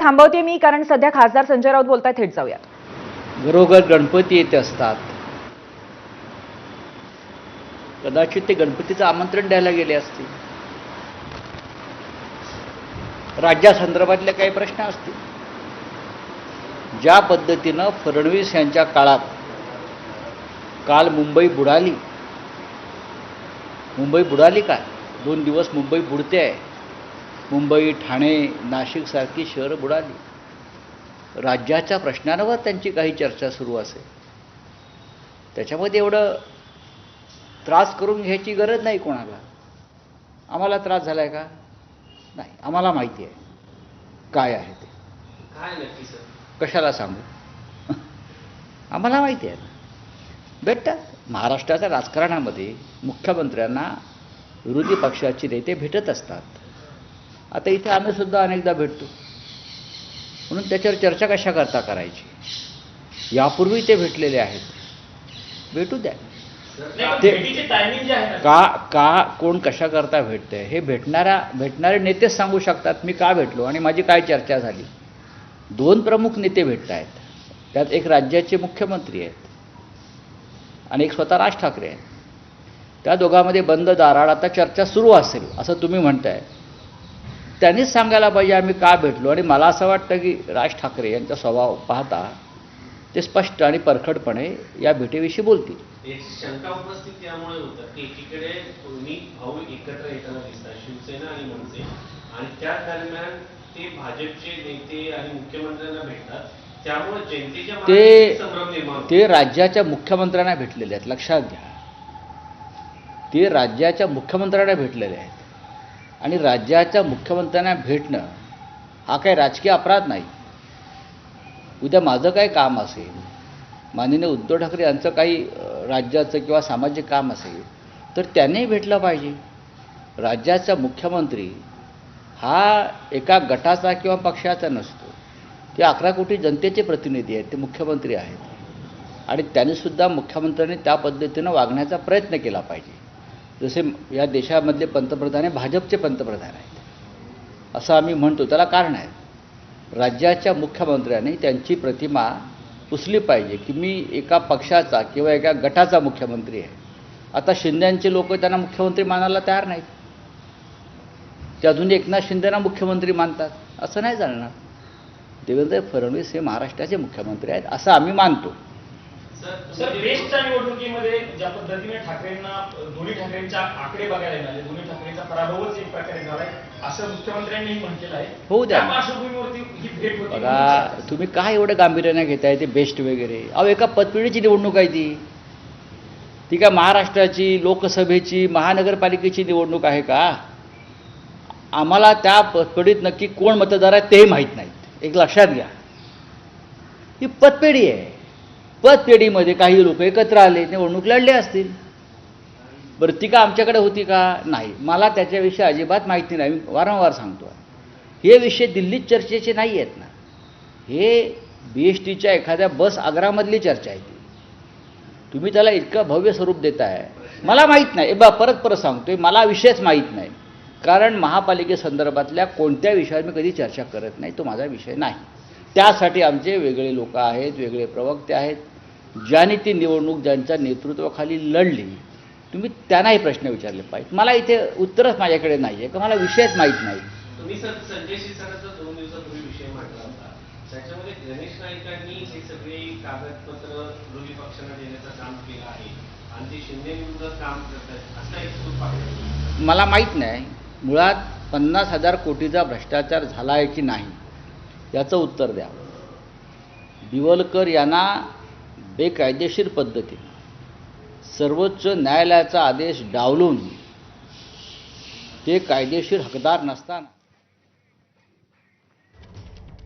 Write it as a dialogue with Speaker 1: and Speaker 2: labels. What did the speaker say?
Speaker 1: थांबवते मी कारण सध्या खासदार संजय राऊत बोलताय थेट जाऊयात.
Speaker 2: घरोघर गणपती येत असतात. कदाचित ते गणपतीचं आमंत्रण द्यायला गेले असतील. राज्यासंदर्भातले काही प्रश्न असतील. ज्या पद्धतीनं फडणवीस यांच्या काळात काल मुंबई बुडाली. मुंबई बुडाली काय दोन दिवस मुंबई बुडते आहे. मुंबई ठाणे नाशिकसारखी शहरं बुडाली. राज्याच्या प्रश्नांवर त्यांची काही चर्चा सुरू असेल त्याच्यामध्ये एवढं त्रास करून घ्यायची गरज नाही कोणाला. आम्हाला त्रास झाला आहे का? नाही आम्हाला माहिती आहे. काय आहे ते?
Speaker 3: काय नक्की सर?
Speaker 2: कशाला सांगू? आम्हाला माहिती आहे. ना भेटतात महाराष्ट्राच्या राजकारणामध्ये मुख्यमंत्र्यांना विरोधी पक्षाचे नेते भेटत असतात. आता इथे आम्ही सुद्धा अनेकदा भेटतो. म्हणून त्याच्यावर चर्चा कशा करता करायची? यापूर्वी ते भेटलेले आहेत. भेटू द्या. ते- का का कोण कशा करता भेटतंय हे भेटणाऱ्या भेटणारे नेतेच सांगू शकतात मी का भेटलो आणि माझी काय चर्चा झाली. दोन प्रमुख नेते भेटत आहेत. त्यात एक राज्याचे मुख्यमंत्री आहेत. आणि एक स्वतः राज ठाकरे आहेत. त्या दोघांमध्ये बंद दाराळ आता चर्चा सुरू असेल असं तुम्ही म्हणताय. त्यांनीच सांगायला पाहिजे आम्ही का भेटलो? आणि मला असं वाटतं की राज ठाकरे यांचा स्वभाव पाहता ते स्पष्ट आणि परखडपणे या भेटीविषयी बोलतील.
Speaker 3: आणि त्या दरम्यान ते भाजपचे नेते आणि मुख्यमंत्र्यांना भेटतात. त्यामुळे जनतेच्या मनात
Speaker 2: ते. ते राज्याच्या मुख्यमंत्र्यांना भेटलेले आहेत. लक्षात घ्या. ते राज्याच्या मुख्यमंत्र्यांना भेटलेले आहेत. आणि राज्याच्या मुख्यमंत्र्यांना भेटणं हा काही राजकीय अपराध नाही. उद्या माझं काय काम असेल माननीय उद्धव ठाकरे यांचं काही राज्याचं किंवा सामाजिक काम असेल तर त्यांनी भेटलं पाहिजे. राज्याचा मुख्यमंत्री हा एका गटाचा किंवा पक्षाचा नसतो. ते अकरा कोटी जनतेचे प्रतिनिधी आहेत ते मुख्यमंत्री आहेत. आणि त्यांनीसुद्धा मुख्यमंत्र्यांनी त्या पद्धतीनं वागण्याचा प्रयत्न केला पाहिजे. जसे या देशामधले पंतप्रधान हे भाजपचे पंतप्रधान आहेत. असं आम्ही म्हणतो. त्याला कारण आहे. राज्याच्या मुख्यमंत्र्यांनी त्यांची प्रतिमा पुसली पाहिजे की मी एका पक्षाचा किंवा एका गटाचा मुख्यमंत्री आहे. आता शिंद्यांचे लोक त्यांना मुख्यमंत्री मानायला तयार नाहीत. ते अजून एकनाथ शिंदेना मुख्यमंत्री मानतात. असं नाही चालणार. देवेंद्र फडणवीस हे महाराष्ट्राचे मुख्यमंत्री आहेत असं आम्ही मानतो.
Speaker 3: सर
Speaker 4: बेस्टच्या निवडणुकीमध्ये ज्या पद्धतीने ठाकरेंना दोन्ही ठाकरेंच्या आकडे बघायला मिळाले दोन्ही ठाकरेंचा पराभवच एक प्रकारे झालाय असं मुख्यमंत्र्यांनीही म्हटलेलं आहे.
Speaker 2: द्या.
Speaker 4: त्या पार्श्वभूमीवरती ही भेट होती.
Speaker 2: बघा तुम्ही काय एवढं गांभीर्याने घेताय ते बेस्ट वगैरे? अहो एका पतपिढीची निवडणूक आहे ती. ती काय महाराष्ट्राची लोकसभेची महानगरपालिकेची निवडणूक आहे का? आम्हाला त्या पतपेढीत नक्की कोण मतदार आहेत तेही माहीत नाहीत. एक लक्षात घ्या. ही पतपेढी आहे. पतपेढीमध्ये काही लोक एकत्र आले निवडणूक लढले असतील. बरं ती का आमच्याकडे होती का? नाही. मला त्याच्याविषयी अजिबात माहिती नाही. मी वारंवार सांगतो हे विषय दिल्लीत चर्चेचे नाही आहेत ना. हे बी एस टीच्या एखाद्या बस आग्रामधली चर्चा आहे ती. तुम्ही त्याला इतकं भव्य स्वरूप देताय. मला माहीत नाही. बा परत परत सांगतोय. मला विषयच माहीत नाही. कारण महापालिकेसंदर्भातल्या कोणत्या विषयावर मी कधी चर्चा करत नाही तो माझा विषय नाही. त्यासाठी आमचे वेगळे लोक आहेत वेगळे प्रवक्ते आहेत. ज्यांनी ती निवडणूक ज्यांच्या नेतृत्वाखाली लढली तुम्ही त्यांनाही प्रश्न विचारले पाहिजे मला इथे उत्तरच माझ्याकडे नाही आहे का मला विषयच माहीत नाही.
Speaker 3: तुम्ही सर संजय शिरसाटाचा दोन दिवसापूर्वी विषय मांडला होता. त्याच्यामध्ये गणेश नाईकांनी हे सगळे कागदपत्र विरोधी पक्षांना देण्याचं काम केलं आहे. आणि ते शिंदे विरोधात काम करतात असा एक सूर पाहिजे
Speaker 2: मला माहीत नाही. मुळात पन्नास हजार कोटीचा भ्रष्टाचार झाला आहे की नाही? याचं उत्तर द्या. दिवलकर यांना बेकायदेशीर पद्धतीने सर्वोच्च न्यायालयाचा आदेश डावलून ते कायदेशीर हकदार नसताना